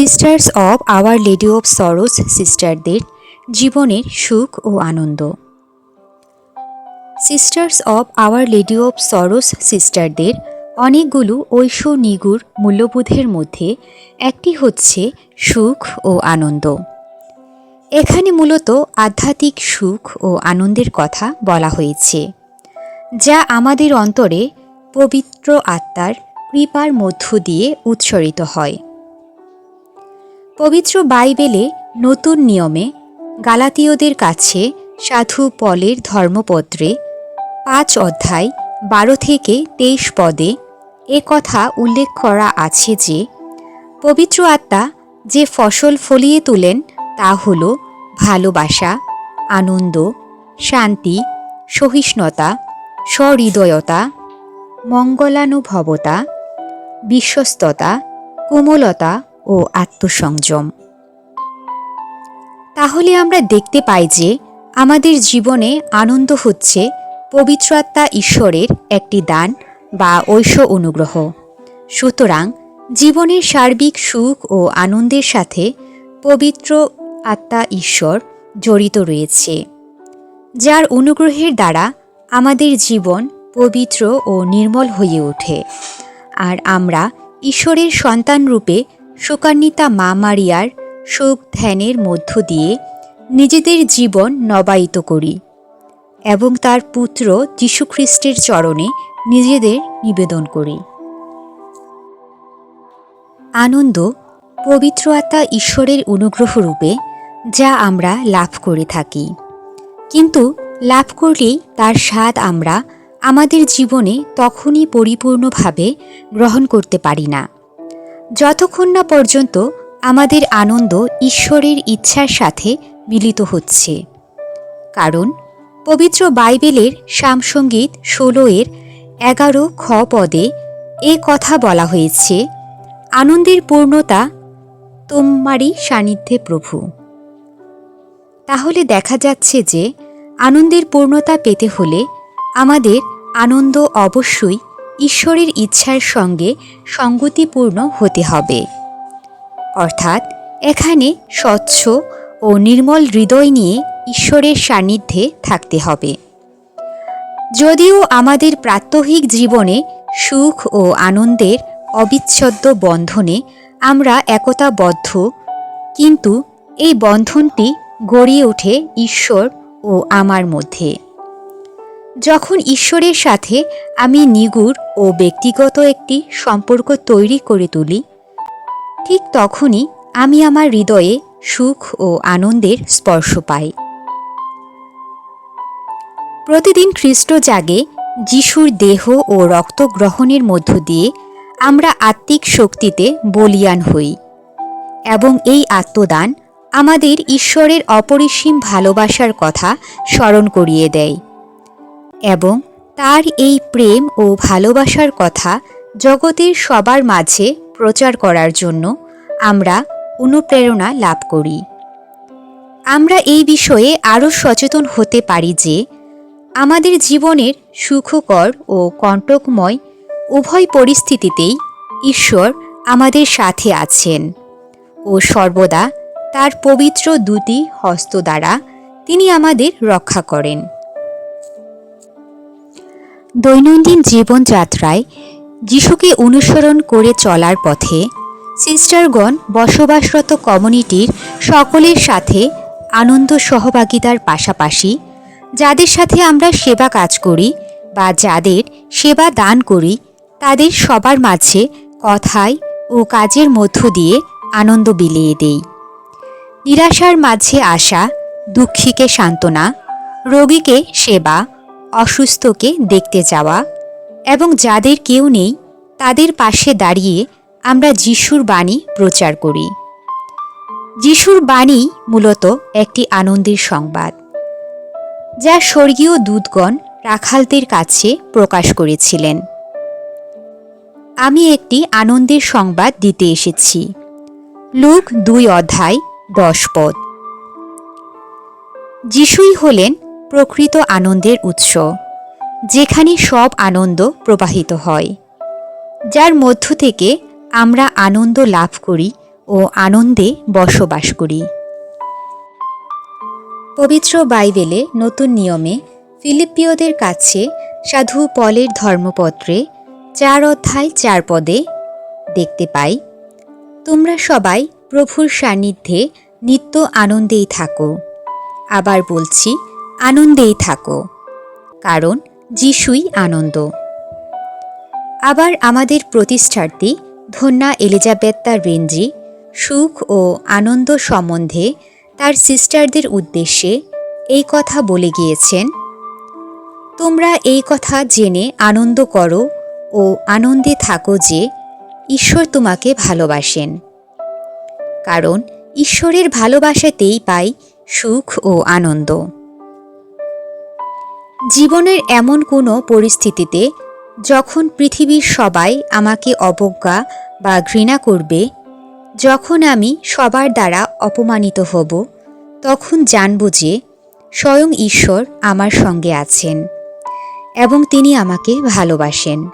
Sisters of our lady of sorrows সিস্টারদের জীবনের সুখ ও আনন্দ। Sisters of our lady of sorrows সিস্টারদের অনেকগুলো ঐশ নিগুর মূল্যবোধের মধ্যে একটি হচ্ছে সুখ ও আনন্দ। এখানে মূলত আধ্যাত্মিক সুখ ও আনন্দের কথা বলা হয়েছে, যা আমাদের অন্তরে পবিত্র আত্মার কৃপার মধ্য দিয়ে উৎসরিত হয়। পবিত্র বাইবেলে নতুন নিয়মে গালাতীয়দের কাছে সাধু পলের ধর্মপত্রে পাঁচ অধ্যায় বারো থেকে তেইশ পদে এ কথা উল্লেখ করা আছে যে, পবিত্র আত্মা যে ফসল ফলিয়ে তোলেন তা হল ভালোবাসা, আনন্দ, শান্তি, সহিষ্ণুতা, সহৃদয়তা, মঙ্গলানুভবতা, বিশ্বস্ততা, কোমলতা ও আত্মসংযম। তাহলে আমরা দেখতে পাই যে আমাদের জীবনে আনন্দ হচ্ছে পবিত্র আত্মা ঈশ্বরের একটি দান বা ঐশ্ব অনুগ্রহ। সুতরাং জীবনের সার্বিক সুখ ও আনন্দের সাথে পবিত্র আত্মা ঈশ্বর জড়িত রয়েছে, যার অনুগ্রহের দ্বারা আমাদের জীবন পবিত্র ও নির্মল হয়ে ওঠে। আর আমরা ঈশ্বরের সন্তান রূপে সুকান্বিতা মা মারিয়ার সুখ ধ্যানের মধ্য দিয়ে নিজেদের জীবন নবায়িত করি এবং তার পুত্র যীশুখ্রিস্টের চরণে নিজেদের নিবেদন করি। আনন্দ পবিত্র আত্মা ঈশ্বরের অনুগ্রহ রূপে যা আমরা লাভ করে থাকি। কিন্তু লাভ করলেই তার স্বাদ আমরা আমাদের জীবনে তখনই পরিপূর্ণভাবে গ্রহণ করতে পারি না। যতক্ষণ না পর্যন্ত আমাদের আনন্দ ঈশ্বরের ইচ্ছার সাথে মিলিত হচ্ছে। কারণ পবিত্র বাইবেলের সামসঙ্গীত ষোলো এর এগারো খ পদে এ কথা বলা হয়েছে, আনন্দের পূর্ণতা তোমারই সান্নিধ্যে প্রভু। তাহলে দেখা যাচ্ছে যে আনন্দের পূর্ণতা পেতে হলে আমাদের আনন্দ অবশ্যই ঈশ্বরের ইচ্ছার সঙ্গে সঙ্গতিপূর্ণ হতে হবে। অর্থাৎ এখানে স্বচ্ছ ও নির্মল হৃদয় নিয়ে ঈশ্বরের সান্নিধ্যে থাকতে হবে। যদিও আমাদের প্রাত্যহিক জীবনে সুখ ও আনন্দের অবিচ্ছেদ্য বন্ধনে আমরা একতাবদ্ধ, কিন্তু এই বন্ধনটি গড়িয়ে ওঠে ঈশ্বর ও আমার মধ্যে। যখন ঈশ্বরের সাথে আমি নিগুড় ও ব্যক্তিগত একটি সম্পর্ক তৈরি করে তুলি, ঠিক তখনই আমি আমার হৃদয়ে সুখ ও আনন্দের স্পর্শ পাই। প্রতিদিন খ্রিস্ট জাগে যিশুর দেহ ও রক্ত গ্রহণের মধ্য দিয়ে আমরা আত্মিক শক্তিতে বলিয়ান হই এবং এই আত্মদান আমাদের ঈশ্বরের অপরিসীম ভালোবাসার কথা স্মরণ করিয়ে দেয়। এবং তার এই প্রেম ও ভালোবাসার কথা জগতের সবার মাঝে প্রচার করার জন্য আমরা অনুপ্রেরণা লাভ করি। আমরা এই বিষয়ে আরও সচেতন হতে পারি যে আমাদের জীবনের সুখকর ও কণ্টকময় উভয় পরিস্থিতিতেই ঈশ্বর আমাদের সাথে আছেন ও সর্বদা তার পবিত্র দুটি হস্ত দ্বারা তিনি আমাদের রক্ষা করেন। দৈনন্দিন জীবনযাত্রায় যিশুকে অনুসরণ করে চলার পথে সিস্টারগণ বসবাসরত কমিউনিটির সকলের সাথে আনন্দ সহভাগিতার পাশাপাশি, যাদের সাথে আমরা সেবা কাজ করি বা যাদের সেবা দান করি, তাদের সবার মাঝে কথায় ও কাজের মধ্য দিয়ে আনন্দ বিলিয়ে দেই। নিরাশার মাঝে আসা দুঃখীকে সান্ত্বনা, রোগীকে সেবা অসুস্থকে দেখতে যাওয়া এবং যাদের কেউ নেই, তাদের পাশে দাঁড়িয়ে আমরা যিশুর বাণী প্রচার করি। যিশুর বাণী মূলত একটি আনন্দের সংবাদ, যা স্বর্গীয় দূতগণ রাখালদের কাছে প্রকাশ করেছিলেন। আমি একটি আনন্দের সংবাদ দিতে এসেছি। লুক দুই অধ্যায় দশ পদ। যিশুই হলেন প্রকৃত আনন্দের উৎস, যেখানে সব আনন্দ প্রবাহিত হয়। যার মধ্য থেকে আমরা আনন্দ লাভ করি ও আনন্দে বসবাস করি। পবিত্র বাইবেলে নতুন নিয়মে ফিলিপিওদের কাছে সাধু পলের ধর্মপত্রে চার অধ্যায় চার পদে দেখতে পাই, তোমরা সবাই প্রভুর সান্নিধ্যে নিত্য আনন্দেই থাকো। আবার বলছি আনন্দেই থাকো, কারণ যিশুই আনন্দ। আবার আমাদের প্রতিষ্ঠার্থী ধন্যা এলিজাবেত্তা রেঞ্জি সুখ ও আনন্দ সম্বন্ধে তার সিস্টারদের উদ্দেশ্যে এই কথা বলে গিয়েছেন, তোমরা এই কথা জেনে আনন্দ করো ও আনন্দে থাকো যে ঈশ্বর তোমাকে ভালোবাসেন। কারণ ঈশ্বরের ভালোবাসাতেই পাই সুখ ও আনন্দ। জীবনের এমন কোনো পরিস্থিতিতে যখন পৃথিবীর সবাই আমাকে অবজ্ঞা বা ঘৃণা করবে, যখন আমি সবার দ্বারা অপমানিত হব, তখন জানব যে স্বয়ং ঈশ্বর আমার সঙ্গে আছেন এবং তিনি আমাকে ভালোবাসেন।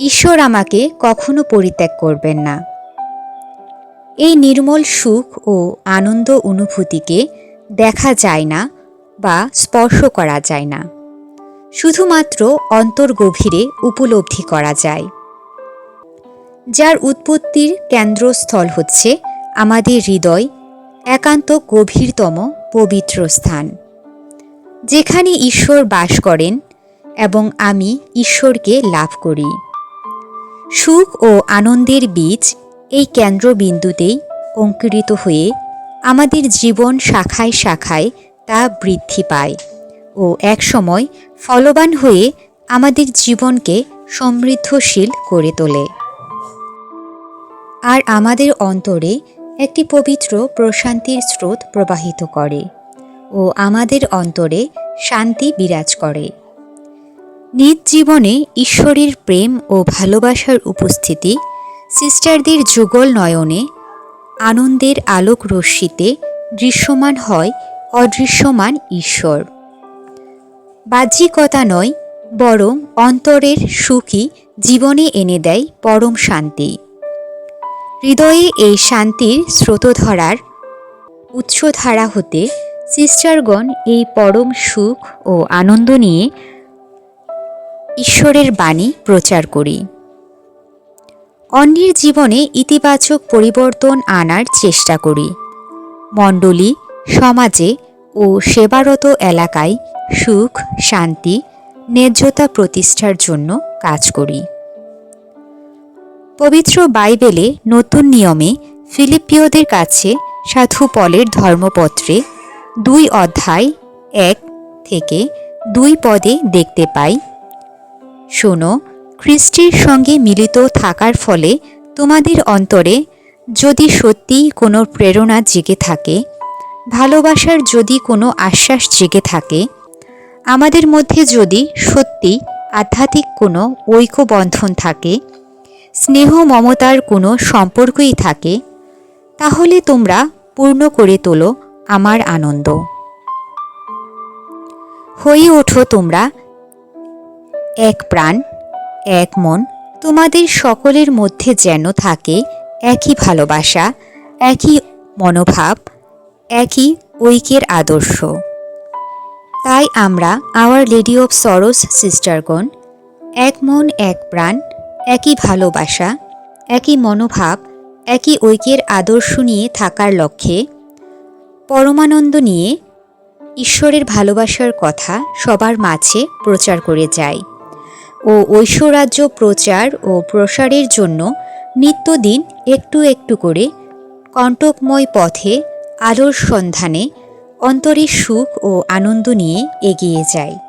ঈশ্বর আমাকে কখনো পরিত্যাগ করবেন না। এই নির্মল সুখ ও আনন্দ অনুভূতিকে দেখা যায় না বা স্পর্শ করা যায় না। শুধুমাত্র অন্তর গভীরে উপলব্ধি করা যায়। যার উৎপত্তির কেন্দ্রস্থল হচ্ছে আমাদের হৃদয়, একান্ত গভীরতম পবিত্র স্থান। যেখানে ঈশ্বর বাস করেন এবং আমি ঈশ্বরকে লাভ করি। সুখ ও আনন্দের বীজ এই কেন্দ্রবিন্দুতেই অঙ্কুরিত হয়ে আমাদের জীবন শাখায় শাখায় তা বৃদ্ধি পায় ও একসময় ফলবান হয়ে আমাদের জীবনকে সমৃদ্ধশীল করে তোলে। আর আমাদের অন্তরে একটি পবিত্র প্রশান্তির স্রোত প্রবাহিত করে ও আমাদের অন্তরে শান্তি বিরাজ করে। নিজ জীবনে ঈশ্বরের প্রেম ও ভালোবাসার উপস্থিতি, সিস্টারদের যুগল নয়নে, আনন্দের আলোক রশ্মিতে দৃশ্যমান হয় অদৃশ্যমান ঈশ্বর। বাহ্যিকতা নয়, বরং অন্তরের সুখই জীবনে এনে দেয় পরম শান্তি। হৃদয়ে এই শান্তির স্রোতধারার উৎসধারা হতে সিস্টারগণ এই পরম সুখ ও আনন্দ নিয়ে ঈশ্বরের বাণী প্রচার করি। অন্যের জীবনে ইতিবাচক পরিবর্তন আনার চেষ্টা করি। মণ্ডলী, সমাজে ও সেবারত এলাকায় সুখ, শান্তি, ন্যায্যতা প্রতিষ্ঠার জন্য কাজ করি। পবিত্র বাইবেলে নতুন নিয়মে ফিলিপিওদের কাছে সাধু পলের ধর্মপত্রে দুই অধ্যায় এক থেকে দুই পদে দেখতে পাই, শোনো, খ্রিস্টের সঙ্গে মিলিত থাকার ফলে তোমাদের অন্তরে যদি সত্যিই কোনো প্রেরণা জেগে থাকে ভালোবাসার যদি কোনো আশ্বাস জেগে থাকে, আমাদের মধ্যে যদি সত্যি আধ্যাত্মিক কোনো ঐক্যবন্ধন থাকে, স্নেহ মমতার কোনো সম্পর্কই থাকে, তাহলে তোমরা পূর্ণ করে তোলো আমার আনন্দ। হয়ে ওঠো তোমরা এক প্রাণ, এক মন, তোমাদের সকলের মধ্যে যেন থাকে একই ভালোবাসা, একই মনোভাব একই ঐক্যের আদর্শ। তাই আমরা আওয়ার লেডি অফ সরোস সিস্টারগণ এক মন, এক প্রাণ, একই ভালোবাসা, একই মনোভাব, একই ঐক্যের আদর্শ নিয়ে থাকার লক্ষ্যে পরমানন্দ নিয়ে ঈশ্বরের ভালোবাসার কথা সবার মাঝে প্রচার করে যায় ও ঐশ্বরাজ্য প্রচার ও প্রসারের জন্য নিত্যদিন একটু একটু করে কণ্টকময় পথে আলোর সন্ধানে অন্তরে সুখ ও আনন্দ নিয়ে এগিয়ে যায়।